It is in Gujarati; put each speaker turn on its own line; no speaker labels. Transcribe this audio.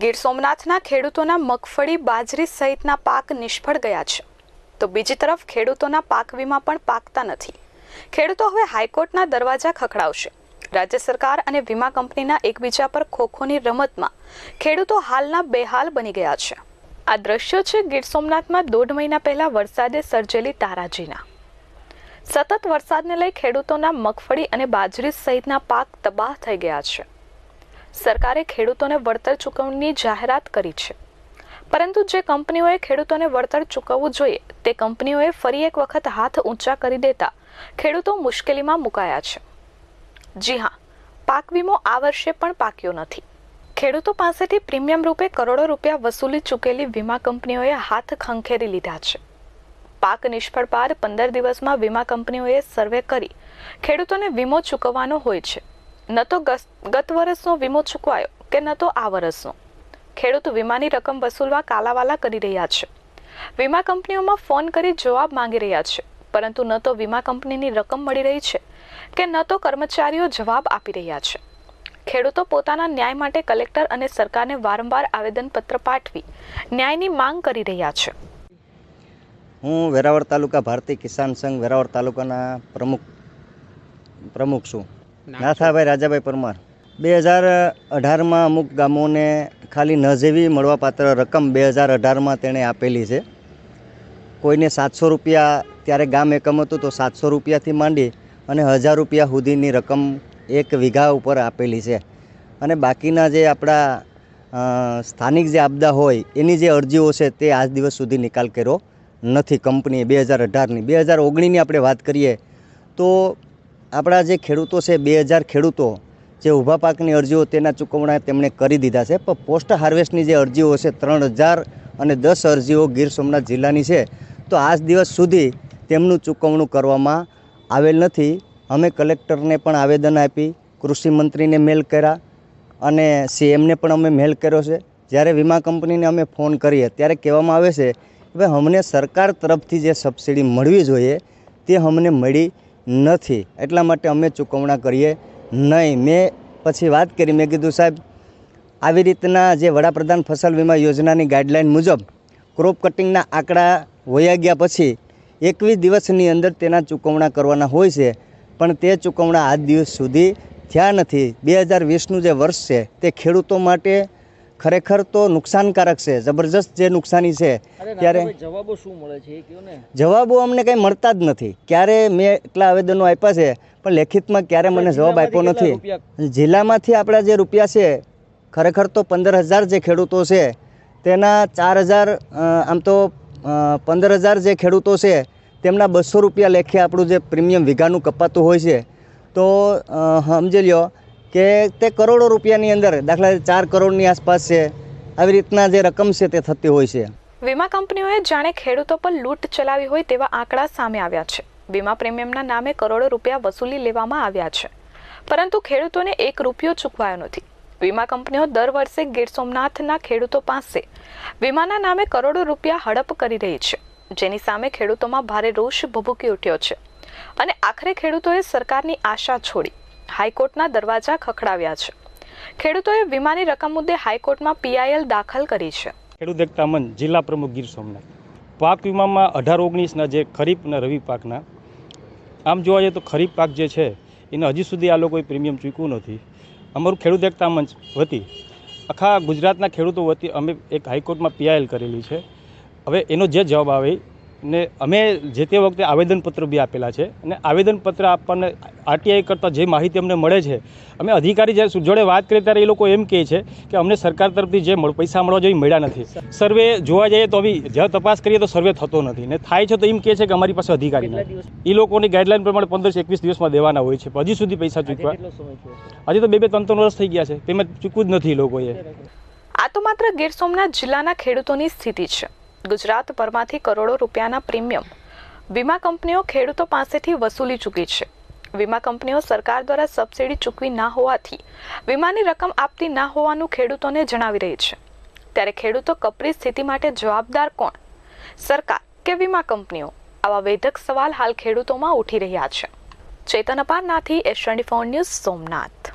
ગીર સોમનાથના ખેડૂતોના મગફળી, બાજરી સહિતના પાક નિષ્ફળ ગયા છે. તો બીજી તરફ ખેડૂતોના પાક વીમા પણ પાકતા નથી. ખેડૂતો હવે હાઈકોર્ટના દરવાજા ખખડાવશે. રાજ્ય સરકાર અને વીમા કંપનીના એકબીજા પર ખોખોની રમતમાં ખેડૂતો હાલના બેહાલ બની ગયા છે. આ દ્રશ્યો છે ગીર સોમનાથમાં દોઢ મહિના પહેલા વરસાદે સર્જેલી તારાજીના. સતત વરસાદને લઈ ખેડૂતોના મગફળી અને બાજરી સહિતના પાક તબાહ થઈ ગયા છે. સરકારે ખેડૂતોને વળતર ચૂકવણીની જાહેરાત કરી છે. પરંતુ જે કંપનીઓએ ખેડૂતોને વળતર ચૂકવવું જોઈએ, તે કંપનીઓએ ફરી એક વખત હાથ ઊંચા કરી દેતા ખેડૂતો મુશ્કેલીમાં મુકાયા છે. જી હા, પાક વીમો આ વર્ષે પણ પાક્યો નથી. ખેડૂતો પાસેથી પ્રીમિયમ રૂપે કરોડો રૂપિયા વસૂલી ચૂકેલી વીમા કંપનીઓએ હાથ ખંખેરી લીધા છે. પાક નિષ્ફળ બાદ પંદર દિવસમાં વીમા કંપનીઓએ સર્વે કરી ખેડૂતોને વીમો ચૂકવવાનો હોય છે. ન તો ગત વર્ષનો વીમો ચૂકવાયો કે ન તો આ વર્ષનો ખેડૂત વીમાની રકમ વસૂલવા કાલાવાલા કરી રહ્યા છે. વીમા કંપનીઓમાં ફોન કરી જવાબ માંગી રહ્યા છે, પરંતુ ન તો વીમા કંપનીની રકમ મળી રહી છે કે ન તો કર્મચારીઓ જવાબ આપી રહ્યા છે. ખેડૂતો પોતાના ન્યાય માટે કલેક્ટર અને સરકારને વારંવાર આવેદનપત્ર પાઠવી ન્યાયની માંગ કરી રહ્યા છે.
હું વેરાવળ તાલુકા ભારતીય કિસાન સંઘ વેરાવળ તાલુકાના પ્રમુખ પ્રમુખ છું. નાથાભાઈ રાજાભાઈ પરમાર. બે હજાર અઢારમાં અમુક ગામોને ખાલી ન જેવી મળવાપાત્ર રકમ બે હજાર અઢારમાં તેણે આપેલી છે. કોઈને સાતસો રૂપિયા ત્યારે ગામ એકમ હતું તો સાતસો રૂપિયાથી માંડી અને હજાર રૂપિયા સુધીની રકમ એક વીઘા ઉપર આપેલી છે. અને બાકીના જે આપણા સ્થાનિક જે આપદા હોય, એની જે અરજીઓ છે તે આજ દિવસ સુધી નિકાલ કર્યો નથી કંપનીએ બે હજાર અઢારની. બે હજાર ઓગણીસની આપણે વાત કરીએ તો આપણા જે ખેડૂતો છે, બે હજાર ખેડૂતો જે ઊભા પાકની અરજીઓ તેના ચૂકવણા તેમણે કરી દીધા છે. પણ પોસ્ટ હાર્વેસ્ટની જે અરજીઓ છે, ત્રણ હજાર અને દસ અરજીઓ ગીર સોમનાથ જિલ્લાની છે, તો આજ દિવસ સુધી તેમનું ચૂકવણું કરવામાં આવેલ નથી. અમે કલેક્ટરને પણ આવેદન આપી, કૃષિ મંત્રીને મેલ કર્યા અને સીએમને પણ અમે મેલ કર્યો છે. જ્યારે વીમા કંપનીને અમે ફોન કરીએ, ત્યારે કહેવામાં આવે છે કે ભાઈ, અમને સરકાર તરફથી જે સબસિડી મળવી જોઈએ, તે અમને મળી નથી. એટલા માટે અમે ચૂકવણા કરીએ નહીં. મેં પછી વાત કરી. મેં કીધું, સાહેબ, આવી રીતના જે વડાપ્રધાન ફસલ વીમા યોજનાની ગાઈડલાઇન મુજબ ક્રોપ કટિંગના આંકડા વયા ગયા પછી એકવીસ દિવસની અંદર તેના ચૂકવણા કરવાના હોય છે. પણ તે ચૂકવણા આજ દિવસ સુધી થયા નથી. બે હજાર વીસનું જે વર્ષ છે તે ખેડૂતો માટે ખરેખર તો નુકસાનકારક છે જબરજસ્ત જે નુકસાની છે ત્યારે
જવાબો શું મળે છે
જવાબો અમને કંઈ મળતા જ નથી. ક્યારે મેં એટલા આવેદનો આપ્યા છે પણ લેખિતમાં ક્યારે મને જવાબ આપ્યો નથી. જિલ્લામાંથી આપણા જે રૂપિયા છે ખરેખર તો પંદર હજાર જે ખેડૂતો છે તેના ચાર હજાર આમ તો પંદર હજાર જે ખેડૂતો છે તેમના બસો રૂપિયા લેખે આપણું જે પ્રીમિયમ વીઘાનું કપાતું હોય છે. તો સમજી લ્યો કે તે કરોડો રૂપિયાની અંદર, દાખલા ચાર કરોડની આસપાસ છે, આવી રીતના જે રકમ છે તે થતી હોય છે.
વીમા કંપનીઓએ જાણે ખેડૂતો પર લૂંટ ચલાવી હોય તેવા આંકડા સામે આવ્યા છે. વીમા પ્રીમિયમના નામે કરોડો રૂપિયા વસૂલી લેવામાં આવ્યા છે. પરંતુ ખેડૂતોને એક રૂપિયો ચૂકવાયો નથી. વીમા કંપનીઓ દર વર્ષે ગીર સોમનાથના ખેડૂતો પાસે વીમાના નામે કરોડો રૂપિયા હડપ કરી રહી છે. જેની સામે ખેડૂતોમાં ભારે રોષ ભભૂકી ઉઠ્યો છે. અને આખરે ખેડૂતોએ સરકારની આશા છોડી. હાઈકોર્ટના દરવાજા ખખડાવ્યા છે. ખેડૂતોએ વીમાની રકમ મુદ્દે હાઈકોર્ટમાં પીઆઈએલ દાખલ કરી છે.
ખેડૂત એકતા મંચ જિલ્લા પ્રમુખ ગીર સોમનાથ. પાક વીમામાં અઢાર ઓગણીસના જે ખરીફ અને રવિ પાકના, આમ જોવા જઈએ તો ખરીફ પાક જે છે, એને હજી સુધી આ લોકોએ પ્રીમિયમ ચૂક્યું નથી. અમારું ખેડૂત એકતા મંચ વતી, આખા ગુજરાતના ખેડૂતો વતી અમે એક હાઈકોર્ટમાં પીઆઈએલ કરેલી છે. હવે એનો જે જવાબ આવે ને અમે જે તે વખતે આવેદનપત્ર બી આપેલા છે અને આવેદનપત્ર આપણને આરટીઆઈ કરતાં જે માહિતી અમને મળે છે અમે અધિકારી જ્યારે જોડે વાત કરીએ ત્યારે એ લોકો એમ કહે છે કે અમને સરકાર તરફથી જે મળ- પૈસા મળવા જોઈએ એ મળ્યા નથી. સર્વે જોવા જઈએ તો બી જ્યાં તપાસ કરીએ તો સર્વે થતો નથી ને થાય છે તો એમ કહે છે કે અમારી પાસે અધિકારી નથી. એ લોકોની ગાઈડલાઈન પ્રમાણે પંદરસો એકવીસ દિવસમાં દેવાના હોય છે હજી સુધી પૈસા ચૂકવા? હજી તો બે બે ત્રણ ત્રણ વર્ષ થઈ ગયા છે પેમેન્ટ ચૂકવું જ નથી એ લોકોએ.
આ તો માત્ર ગીર સોમનાથ જિલ્લાના ખેડૂતોની સ્થિતિ છે. ગુજરાતભરમાંથી કરોડો રૂપિયાના પ્રીમિયમ. વીમા કંપનીઓ ખેડૂતો પાસેથી વસૂલી ચૂકી છે. વીમા કંપનીઓ સરકાર દ્વારા સબસિડી ચૂકવી ના હોવાથી વીમાની રકમ આપતી ના હોવાનું ખેડૂતોને જણાવી રહી છે. ત્યારે ખેડૂતો કપરી સ્થિતિ માટે જવાબદાર કોણ? સરકાર કે વીમા કંપનીઓ? આવા વેધક સવાલ હાલ ખેડૂતોમાં ઉઠી રહ્યા છે. ચેતન અપારનાથી એશ ટ્વેન્ટી ન્યૂઝ સોમનાથ.